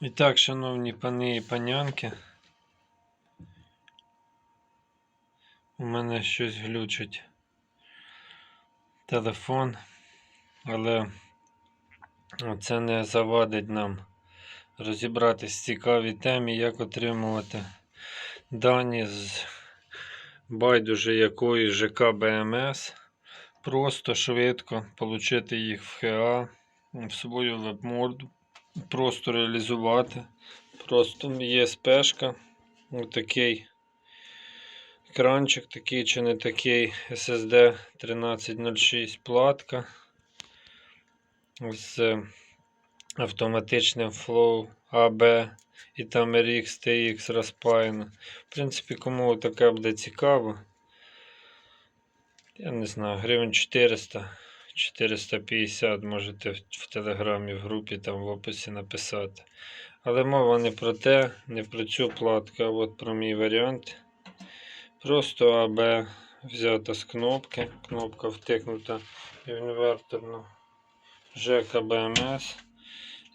І так, шановні пани і панянки, у мене щось глючить телефон, але це не завадить нам розібратись в цікавій темі, як отримувати дані з байдуже якої ЖК БМС. Просто швидко отримати їх в ХА, в свою веб-морду просто реалізувати. Просто є спешка, отакий екранчик, такий чи не такий SSD 1306 платка з автоматичним Flow AB і там RX TX розпаяно. В принципі, кому таке буде цікаво, я не знаю, гривень 400. 450 можете в, телеграмі в групі там в описі написати. Але мова не про те, не про цю платку, а от про мій варіант. Просто АБ взята з кнопки. Кнопка втикнута в інверторну ЖК БМС.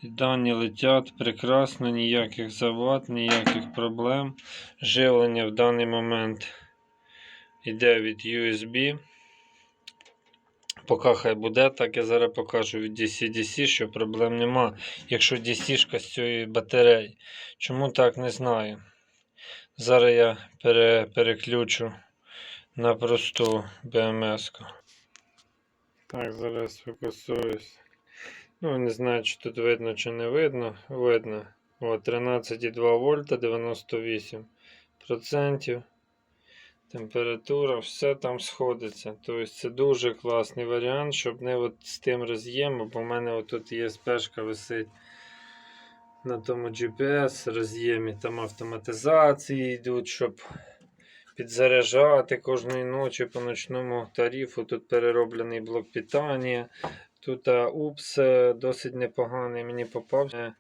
Дані летять прекрасно, ніяких завад, ніяких проблем. Живлення в даний момент йде від USB. Поки хай буде, так я зараз покажу від DC-DC, що проблем нема. Якщо DC-шка з цієї батареї. Чому так, не знаю. Зараз я пере, переключу на просту BMS. -ку. Так, зараз фокусуюсь. Ну, не знаю, чи тут видно, чи не видно. Видно. О, 13,2 вольта 98%. Температура, все там сходиться. Тобто це дуже класний варіант, щоб не от з тим роз'ємом, бо в мене тут є спешка висить на тому GPS роз'ємі, там автоматизації йдуть, щоб підзаряджати кожної ночі по ночному тарифу. Тут перероблений блок питання. Тут упс досить непоганий мені попався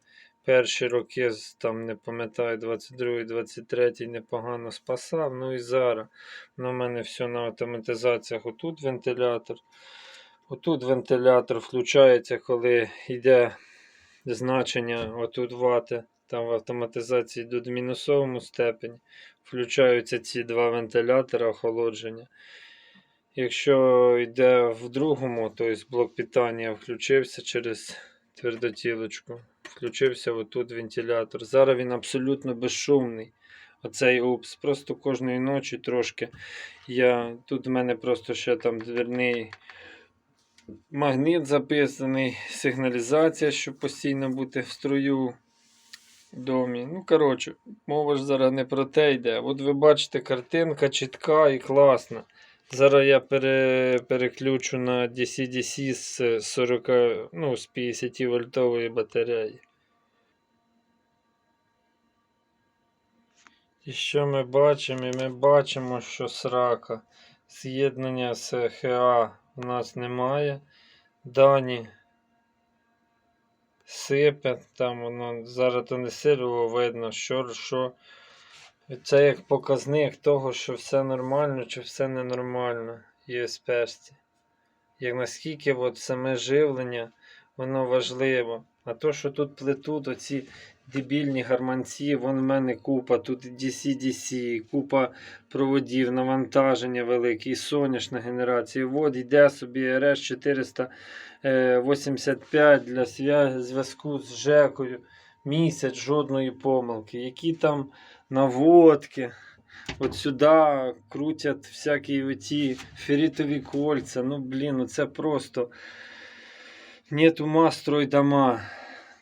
перші роки, там не пам'ятаю, 22-23 непогано спасав. Ну і зараз на мене все на автоматизаціях. Отут вентилятор. Отут вентилятор включається, коли йде значення отут вати. Там в автоматизації йдуть в мінусовому степені. Включаються ці два вентилятора охолодження. Якщо йде в другому, то блок питання включився через твердотілочку включився отут вентилятор. Зараз він абсолютно безшумний. Оцей упс. Просто кожної ночі трошки. Я, Тут в мене просто ще там дверний магніт записаний, сигналізація, щоб постійно бути в струю в домі. Ну, коротше, мова ж зараз не про те йде. От ви бачите, картинка чітка і класна. Зараз я пере, переключу на DC-DC з 40, ну, з 50 вольтової батареї. І що ми бачимо? І ми бачимо, що срака з'єднання з ХА у нас немає. Дані сипе, там воно зараз то не сильно видно, що що. Це як показник того, що все нормально чи все ненормально є сперсті. Як наскільки от саме живлення, воно важливо. А то, що тут плетуть оці дебільні гарманці, вон в мене купа, тут DC-DC, купа проводів, навантаження велике, і сонячна генерація. От йде собі RS 485 для зв'язку з ЖЕКою. Місяць жодної помилки. Які там наводки. От сюди крутять всякі оці ферритові кольця. Ну, блін, ну це просто нет ума строй дома.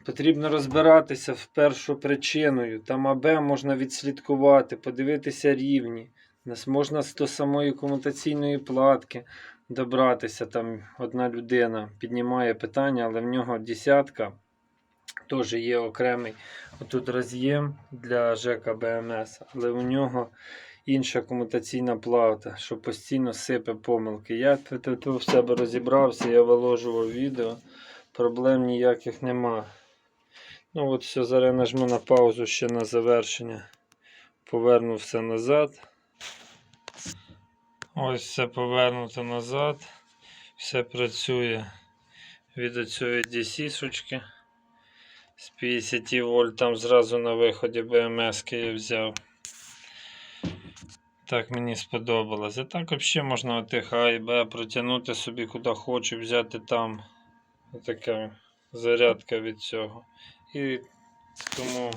Потрібно розбиратися в першу причиною. Там АБ можна відслідкувати, подивитися рівні. Нас можна з до самої комутаційної платки добратися. Там одна людина піднімає питання, але в нього десятка. Теж є окремий отут роз'єм для ЖК БМС, але у нього інша комутаційна плата, що постійно сипе помилки. Я тут в себе розібрався, я виложував відео, проблем ніяких нема. Ну от все, зараз нажму на паузу ще на завершення. Поверну все назад. Ось все повернуто назад. Все працює від цієї DC-шечки. З 50 вольт там зразу на виході БМС я взяв. Так мені сподобалось. А так взагалі можна отих А і Б протягнути собі куди хочу, взяти там. Така зарядка від цього. І тому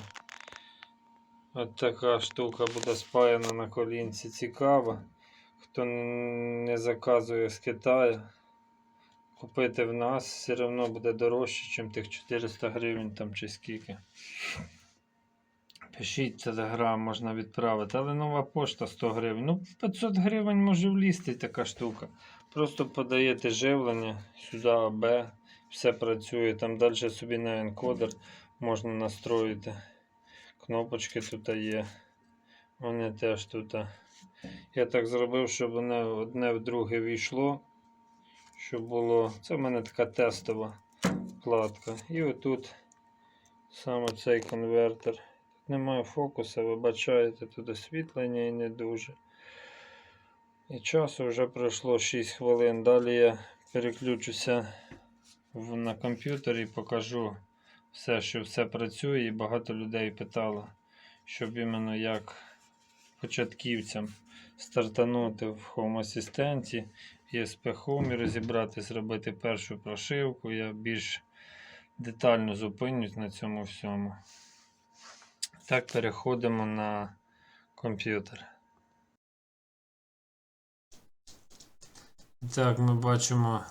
от така штука буде спаяна на колінці. Цікава. Хто не заказує з Китаю, купити в нас все одно буде дорожче, ніж тих 400 гривень там чи скільки. Пишіть телеграм, можна відправити, але нова пошта 100 гривень. Ну, 500 гривень може влізти така штука. Просто подаєте живлення сюди АБ, все працює. Там далі собі на енкодер можна настроїти. Кнопочки тут є. Вони теж тут. Я так зробив, щоб вони одне в друге війшло. Щоб було. Це в мене така тестова платка. І отут саме цей конвертер. Тут Немає фокуса, вибачаєте, тут освітлення і не дуже. І часу вже пройшло 6 хвилин. Далі я переключуся на комп'ютер і покажу все, що все працює. І багато людей питало, щоб іменно як початківцям стартанути в Home Assistant, ESP Home і розібрати, зробити першу прошивку. Я більш детально зупинюсь на цьому всьому. Так, переходимо на комп'ютер. Так, ми бачимо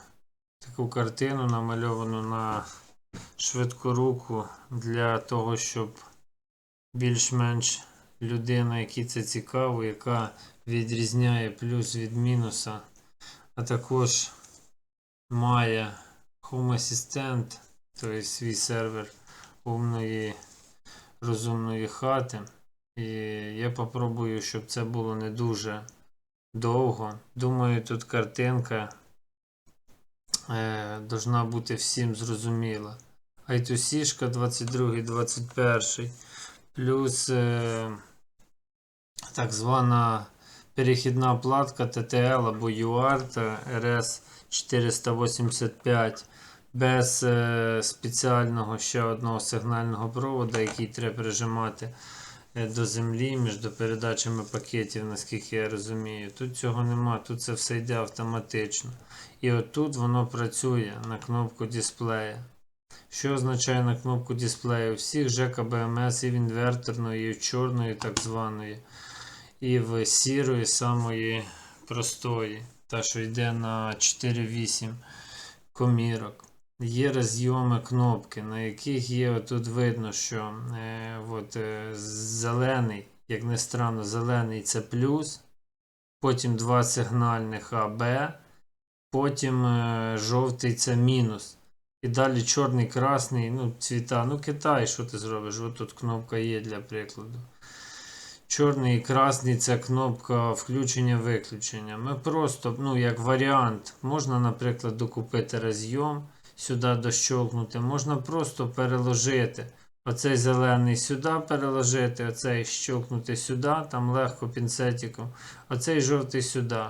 таку картину намальовану на швидку руку для того, щоб більш-менш людина, якій це цікаво, яка відрізняє плюс від мінуса, а також має Home Assistant, тобто свій сервер умної розумної хати. І я попробую, щоб це було не дуже довго. Думаю, тут картинка е, должна бути всім зрозуміла. I2C 22, 21, плюс е, так звана перехідна платка TTL або UART RS 485 без е, спеціального ще одного сигнального провода, який треба прижимати е, до землі між передачами пакетів, наскільки я розумію. Тут цього нема, тут це все йде автоматично. І отут воно працює на кнопку дисплея. Що означає на кнопку дисплею? У всіх ЖКБМС і в інверторної, і в чорної, так званої, і в сірої самої простої, та що йде на 4.8 комірок. Є розйоми кнопки, на яких є тут видно, що е, от, е, зелений, як не странно, зелений це плюс, потім два сигнальних АБ, потім е, жовтий це мінус. І далі чорний, красний, ну, цвіта. Ну, Китай, що ти зробиш? От тут кнопка є для прикладу. Чорний і красний це кнопка включення-виключення. Ми просто, ну, як варіант, можна, наприклад, докупити розйом, сюди дощолкнути, можна просто переложити. Оцей зелений сюди переложити, оцей щолкнути сюди, там легко пінцетиком, оцей жовтий сюди.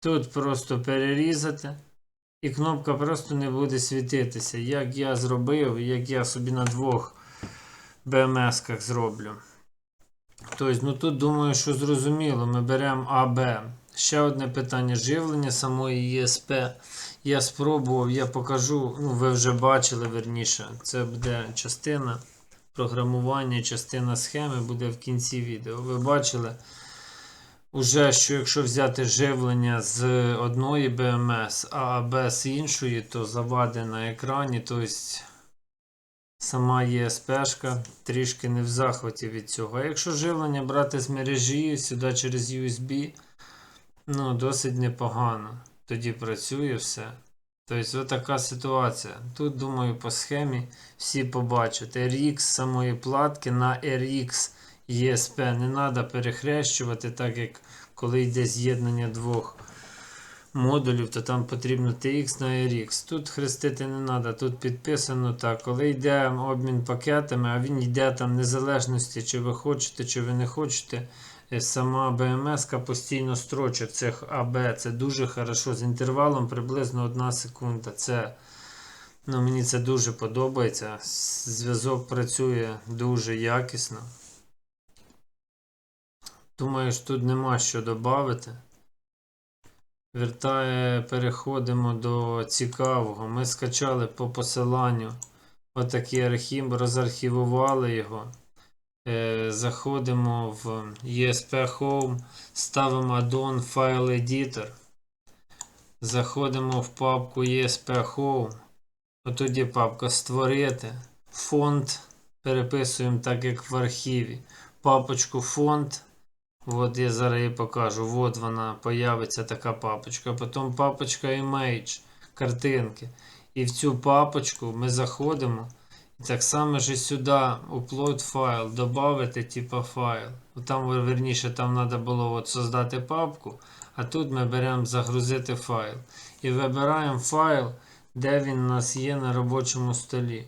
Тут просто перерізати. І кнопка просто не буде світитися, як я зробив, як я собі на двох BMS-ках зроблю. Тобто, ну тут думаю, що зрозуміло, ми беремо АБ. Ще одне питання живлення самої ЄСП. Я спробував, я покажу, ну ви вже бачили верніше, це буде частина програмування, частина схеми буде в кінці відео. Ви бачили, уже, що якщо взяти живлення з одної BMS, а АБ з іншої, то завади на екрані, тобто сама ЄСПшка трішки не в захваті від цього. А якщо живлення брати з мережі сюди через USB, ну, досить непогано. Тоді працює все. Тобто, ось така ситуація. Тут, думаю, по схемі всі побачать. RX самої платки на RX ESP не треба перехрещувати, так як коли йде з'єднання двох модулів, то там потрібно TX на RX. Тут хрестити не треба, тут підписано так. Коли йде обмін пакетами, а він йде там незалежності, чи ви хочете, чи ви не хочете. е, Сама BMS постійно строчить цих АБ. Це дуже хорошо. З інтервалом приблизно 1 секунда. Це Ну, мені це дуже подобається. Зв'язок працює дуже якісно. Думаю, що тут нема що додати. Вертає, переходимо до цікавого. Ми скачали по посиланню отакий архів, розархівували його. Е, заходимо в ESP Home, ставимо add-on File Editor. Заходимо в папку ESP Home. Є папка Створити. Фонд переписуємо так, як в архіві. Папочку фонд. От я зараз її покажу. От вона появиться така папочка. Потім папочка Image, картинки. І в цю папочку ми заходимо. І так само ж сюди upload файл, додати типа файл. Там, верніше, там треба було от создати папку, а тут ми беремо загрузити файл. І вибираємо файл, де він у нас є на робочому столі.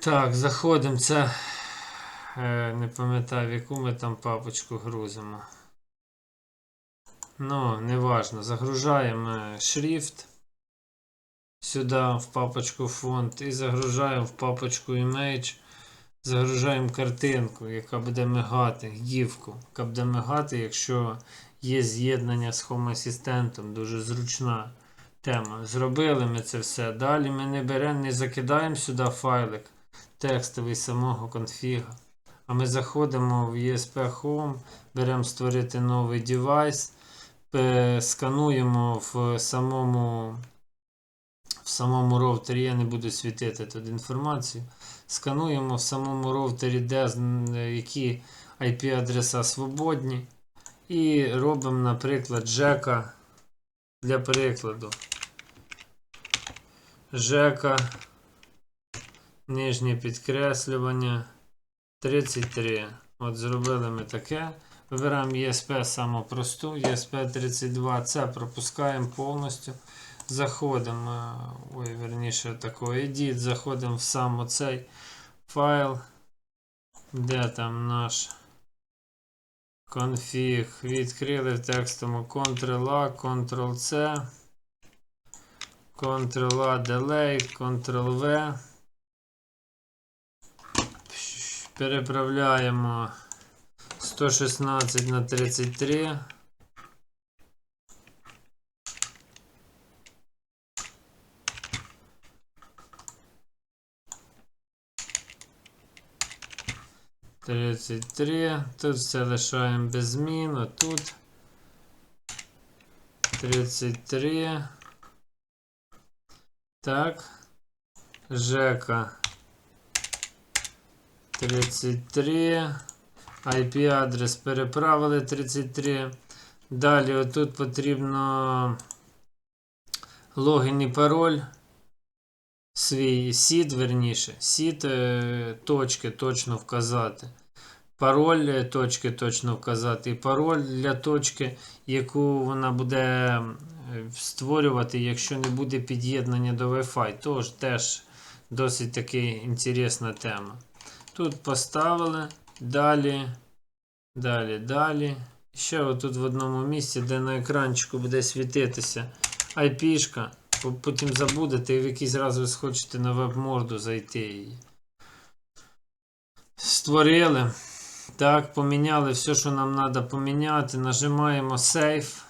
Так, заходимо. Це не пам'ятаю, в яку ми там папочку грузимо. Ну, неважно. Загружаємо е, шрифт сюди в папочку фонд і загружаємо в папочку image. Загружаємо картинку, яка буде мигати, гівку, яка буде мигати, якщо є з'єднання з Home Assistant, дуже зручна тема. Зробили ми це все. Далі ми не беремо, не закидаємо сюди файлик текстовий самого конфіга. А ми заходимо в ESP Home, беремо створити новий девайс, скануємо в самому в самому роутері, я не буду світити тут інформацію. Скануємо в самому роутері, де які IP-адреса свободні. І робимо, наприклад, Жека для прикладу. Жека, нижнє підкреслювання 33. От зробили ми таке. Вибираємо ESP саму просту, ESP32, це пропускаємо повністю. Заходимо, е, ой, верніше такий edit, заходимо в сам оцей файл, де там наш конфіг. Відкрили в текстовому Ctrl-A, Ctrl-C, Ctrl-A, Delay, Ctrl-V. Переправляємо 116 на 33. Тридцять три. Тут все лишаємо без змін. а Тут 33. Так. Жека 33. IP-адрес переправили 33. Далі отут потрібно логін і пароль. Свій сід, верніше. Сід е, точки точно вказати. Пароль е, точки точно вказати. І пароль для точки, яку вона буде створювати, якщо не буде під'єднання до Wi-Fi. Тож теж досить таки інтересна тема. Тут поставили. Далі. Далі, далі. Ще отут в одному місці, де на екранчику буде світитися IP-шка. Потім забудете і в якийсь раз ви схочете на веб-морду зайти її. Створили. Так, поміняли все, що нам треба поміняти. Нажимаємо Save.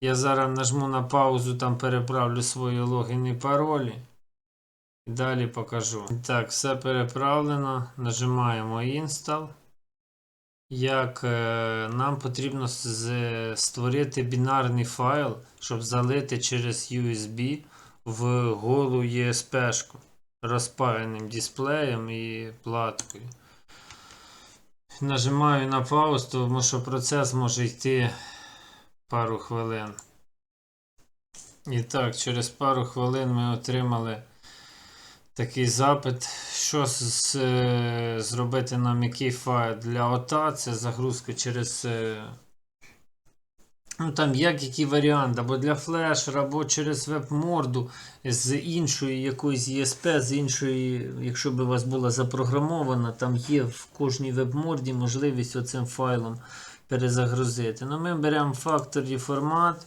Я зараз нажму на паузу, там переправлю свої логіни і паролі. Далі покажу. Так, все переправлено. Нажимаємо Install. Як е, нам потрібно створити бінарний файл, щоб залити через USB в голу ESP-шку розпаяним дисплеєм і платкою. Нажимаю на паузу, тому що процес може йти пару хвилин. І так, через пару хвилин ми отримали такий запит. Що з, е, зробити нам який файл для ОТА? Це загрузка через. е, Ну, там як який варіант, або для флешера, або через веб-морду з іншої якоїсь ESP, з іншої, якщо б у вас була запрограмована, там є в кожній веб-морді можливість оцим файлом перезагрузити. Ну, ми беремо Factory формат,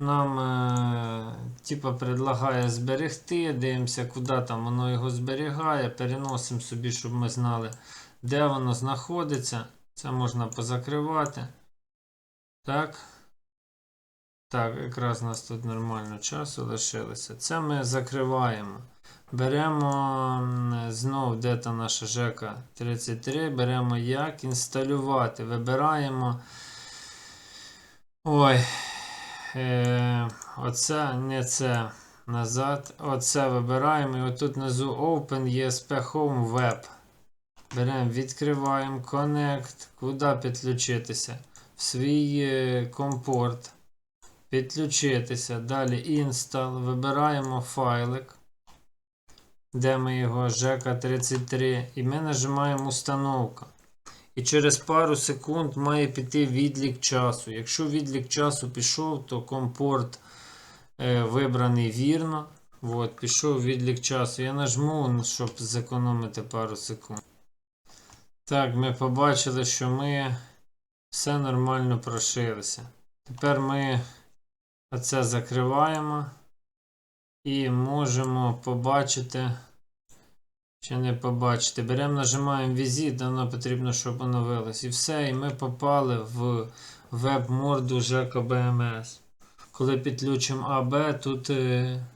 нам е, типа предлагає зберегти, дивимося, куди там воно його зберігає, переносимо собі, щоб ми знали, де воно знаходиться. Це можна позакривати. Так. Так, якраз у нас тут нормально часу лишилося. Це ми закриваємо. Беремо м, знов, де та наша ЖЕКа 33, беремо як інсталювати. Вибираємо. Ой. Е, оце, не це. Назад. Оце вибираємо. І отут внизу Open ESP Home Web. Беремо, відкриваємо Connect. Куди підключитися? В свій е, компорт. Підключитися. Далі Install. Вибираємо файлик. Де ми його ЖК33. І ми нажимаємо установка. І через пару секунд має піти відлік часу. Якщо відлік часу пішов, то компорт е, вибраний вірно. От, пішов відлік часу. Я нажму, щоб зекономити пару секунд. Так, ми побачили, що ми все нормально прошилися. Тепер ми оце закриваємо і можемо побачити. Чи не побачити. Беремо, нажимаємо візит, воно потрібно, щоб оновилось. І все, і ми попали в веб-морду ЖКБМС. Коли підключимо АБ, тут е,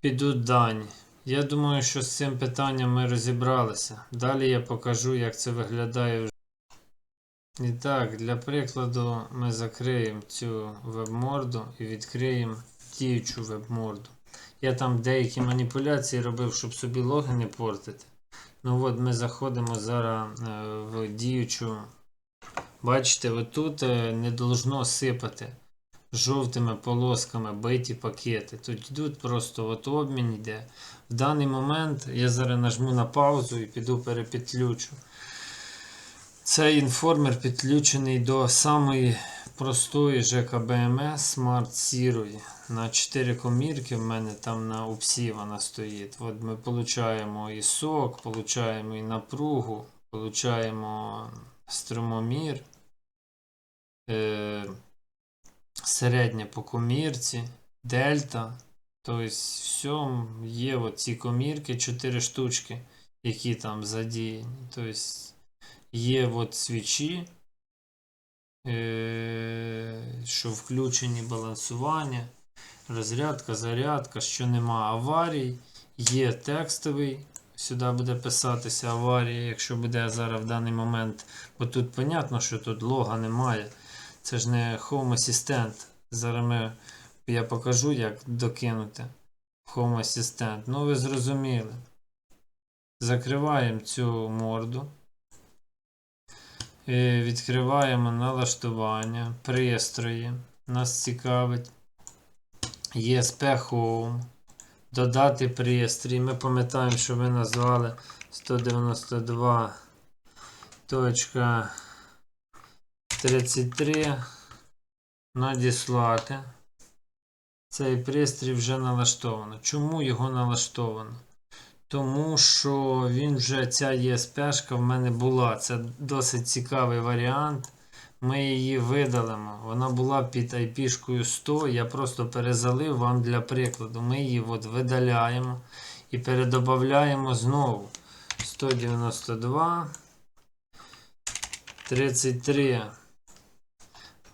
підуть дані. Я думаю, що з цим питанням ми розібралися. Далі я покажу, як це виглядає вже. І так, для прикладу, ми закриємо цю веб-морду і відкриємо діючу веб-морду. Я там деякі маніпуляції робив, щоб собі логи не портити. Ну от ми заходимо зараз е, в діючу. Бачите, отут е, не должно сипати жовтими полосками биті пакети. Тут йдуть просто от обмін йде. В даний момент я зараз нажму на паузу і піду перепідключу. Цей інформер підключений до самої простої ЖКБМС Smart Zero. На 4 комірки в мене там на упсі вона стоїть. От ми получаємо і сок, получаємо і напругу, получаємо струмомір, е, середнє по комірці, дельта. Тобто, все є ці комірки, 4 штучки, які там задіяні. Тобто, є от свічі, що включені балансування, розрядка, зарядка, що нема аварій, є текстовий. Сюди буде писатися аварія, якщо буде зараз в даний момент. Бо тут понятно, що тут лога немає. Це ж не Home Assistant. Зараз ми, я покажу, як докинути Home Assistant. Ну, ви зрозуміли. Закриваємо цю морду. Е, Відкриваємо налаштування, пристрої. Нас цікавить. ESP Home. Додати пристрій. Ми пам'ятаємо, що ви назвали 192.33. Надіслати. Цей пристрій вже налаштовано. Чому його налаштовано? Тому що він вже ця ESP в мене була. Це досить цікавий варіант. Ми її видалимо. Вона була під IP 100. Я просто перезалив вам для прикладу. Ми її от видаляємо і передобавляємо знову. 192. 33.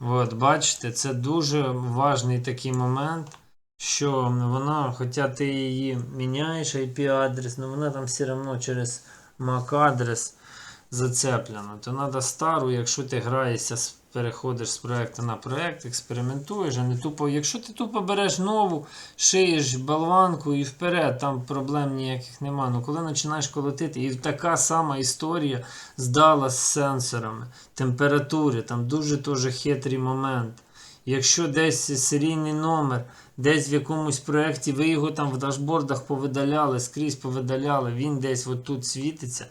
От, бачите, це дуже важний такий момент що вона, хоча ти її міняєш IP-адрес, але вона там все одно через MAC-адрес зацеплена. То треба стару, якщо ти граєшся, переходиш з проекту на проект, експериментуєш, а не тупо. Якщо ти тупо береш нову, шиєш болванку і вперед, там проблем ніяких нема. Ну коли починаєш колотити, і така сама історія здала з сенсорами, температури, там дуже теж хитрий момент. Якщо десь серійний номер, десь в якомусь проєкті ви його там в дашбордах повидаляли, скрізь повидаляли, він десь отут світиться,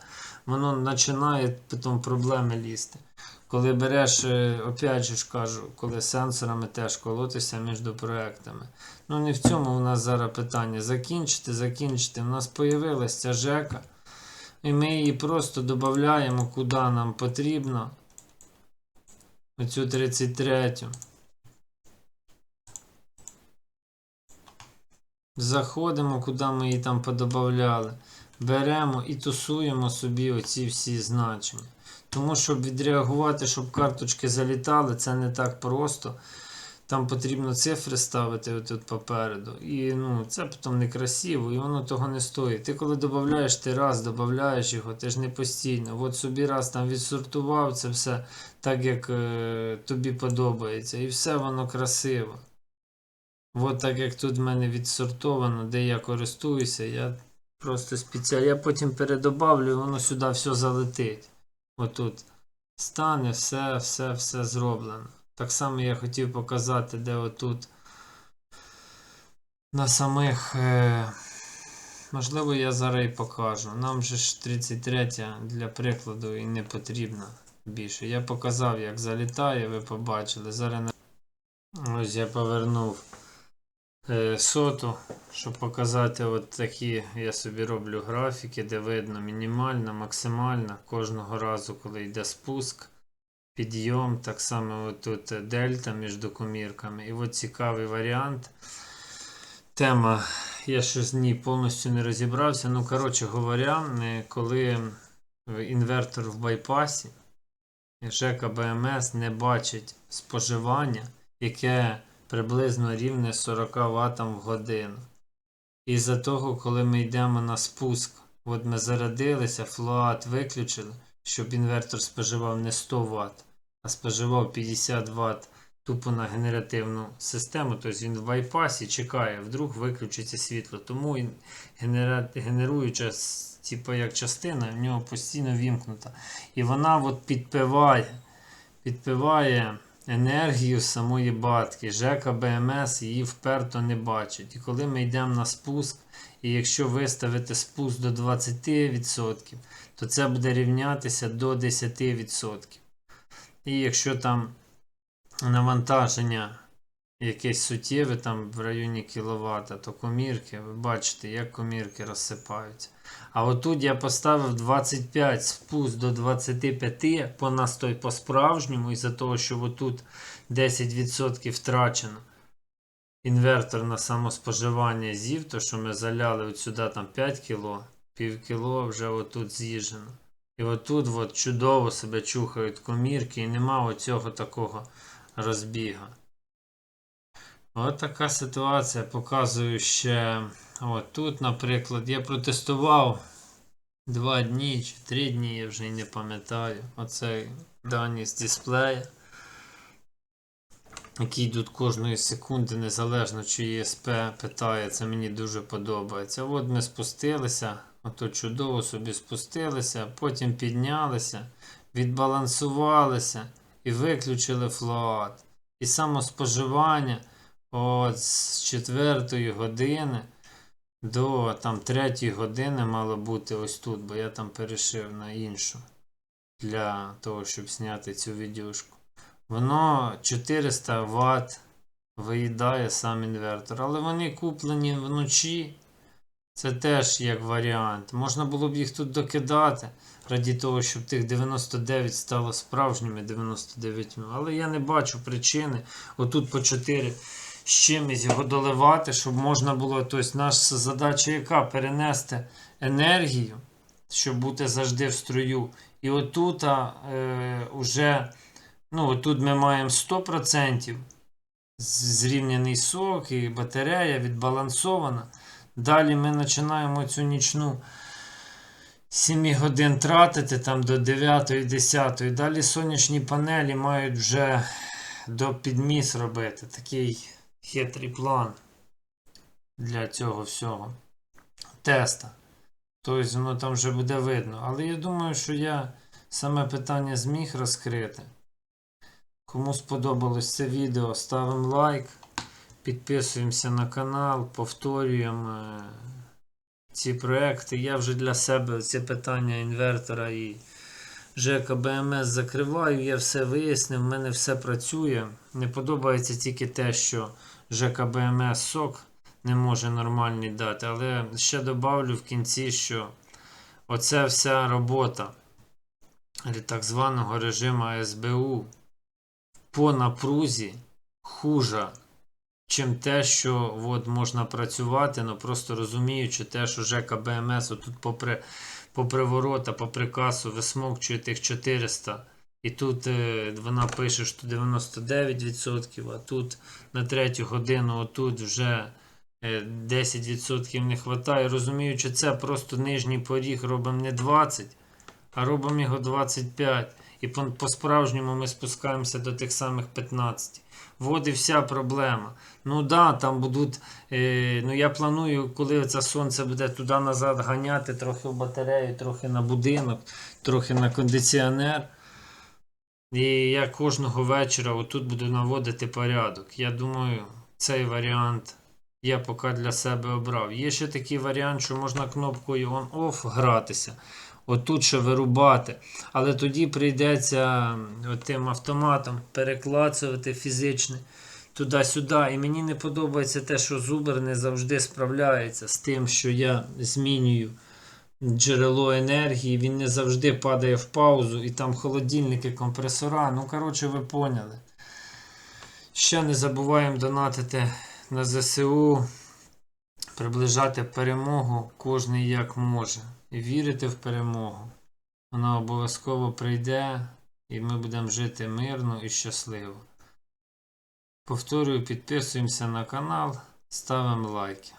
воно починає потім проблеми лізти. Коли береш, е, опять же ж кажу, коли сенсорами теж колотися між проектами. Ну не в цьому у нас зараз питання. Закінчити, закінчити. У нас з'явилася ця ЖЕКа. І ми її просто додаємо, куди нам потрібно. Оцю 33. Заходимо, куди ми її там подобавляли. Беремо і тусуємо собі оці всі значення. Тому, щоб відреагувати, щоб карточки залітали, це не так просто. Там потрібно цифри ставити отут попереду. І ну, це потім некрасиво, і воно того не стоїть. Ти коли додаєш, ти раз додаєш його, ти ж не постійно. От собі раз там відсортував це все так, як е, тобі подобається. І все воно красиво. От так як тут в мене відсортовано, де я користуюся, я просто спеціально. Я потім передобавлю, і воно сюди все залетить. Отут стане, все, все, все зроблено. Так само я хотів показати, де отут на самих. Е... Можливо, я зараз і покажу. Нам же ж 33 для прикладу і не потрібно більше. Я показав, як залітає, ви побачили. Зараз ось я повернув соту, щоб показати от такі я собі роблю графіки, де видно мінімальна, максимальна. Кожного разу, коли йде спуск підйом, так само тут дельта між комірками. І от цікавий варіант. Тема, я ще з ній повністю не розібрався. Ну, коротше говоря, е, коли інвертор в байпасі, ЖЕКа БМС не бачить споживання, яке приблизно рівне 40 Вт в годину. І за того, коли ми йдемо на спуск, от ми зарядилися, флоат виключили щоб інвертор споживав не 100 Вт, а споживав 50 Вт тупо на генеративну систему, тобто він в байпасі чекає, вдруг виключиться світло. Тому генера... генеруюча типу, як частина в нього постійно вімкнута. І вона от підпиває, підпиває енергію самої батки. ЖЕКа БМС її вперто не бачить. І коли ми йдемо на спуск, і якщо виставити спуск до 20%, то це буде рівнятися до 10%. І якщо там навантаження якесь суттєве там в районі кіловата, то комірки, ви бачите, як комірки розсипаються. А отут я поставив 25 спуск до 25 по настой по-справжньому, із-за того, що отут 10% втрачено. Інвертор на самоспоживання зів, то що ми заляли от сюди там 5 кг, пів кіло вже отут з'їжджено. І отут от чудово себе чухають комірки і нема оцього такого розбіга. От така ситуація. Показую ще. От тут, наприклад, я протестував 2 дні чи 3 дні, я вже й не пам'ятаю. Оце дані з дисплея. Які йдуть кожної секунди, незалежно чи ЄСП питає, це мені дуже подобається. От ми спустилися, ото чудово собі спустилися, потім піднялися, відбалансувалися і виключили флоат. І самоспоживання от з 4 години до там 3 години мало бути ось тут, бо я там перешив на іншу для того, щоб зняти цю відюшку. Воно 400 Вт виїдає сам інвертор. Але вони куплені вночі. Це теж як варіант. Можна було б їх тут докидати, раді того, щоб тих 99 стало справжніми 99. Але я не бачу причини. Отут по 4 з чимось його доливати, щоб можна було. Тобто, наша задача яка? Перенести енергію, щоб бути завжди в струю. І отут е, уже. Ну, тут ми маємо 100% зрівняний сок і батарея відбалансована. Далі ми починаємо цю нічну 7 годин тратити там до 9-10. Далі сонячні панелі мають вже до підміс робити. Такий хитрий план для цього всього. Теста. Тобто воно там вже буде видно. Але я думаю, що я саме питання зміг розкрити. Кому сподобалось це відео, ставимо лайк, підписуємося на канал, повторюємо е, ці проекти. Я вже для себе це питання інвертора і ЖЕКа БМС закриваю, я все вияснив, в мене все працює. Не подобається тільки те, що ЖЕКа БМС сок не може нормальний дати. Але ще добавлю в кінці, що оця вся робота так званого режиму СБУ по напрузі хужа, чим те, що от, можна працювати, ну просто розуміючи те, що ЖЕКа БМС отут попри, попри ворота, попри касу висмокчує тих 400. І тут е, вона пише, що 99%, а тут на третю годину отут вже е, 10% не вистачає. Розуміючи це, просто нижній поріг робимо не 20, а робимо його 25. І по- по-справжньому ми спускаємося до тих самих 15. Вот і вся проблема. Ну да, там будуть. Е, ну я планую, коли це сонце буде туди-назад ганяти, трохи в батарею, трохи на будинок, трохи на кондиціонер. І я кожного вечора отут буду наводити порядок. Я думаю, цей варіант я поки для себе обрав. Є ще такий варіант, що можна кнопкою on-off гратися. Отут ще вирубати. Але тоді прийдеться тим автоматом переклацувати фізично туди-сюди. І мені не подобається те, що Зубер не завжди справляється з тим, що я змінюю джерело енергії, він не завжди падає в паузу, і там холодильники, компресора. Ну, коротше, ви поняли. Ще не забуваємо донатити на ЗСУ, приближати перемогу кожний як може. І вірити в перемогу. Вона обов'язково прийде, і ми будемо жити мирно і щасливо. Повторюю, підписуємося на канал, ставимо лайки.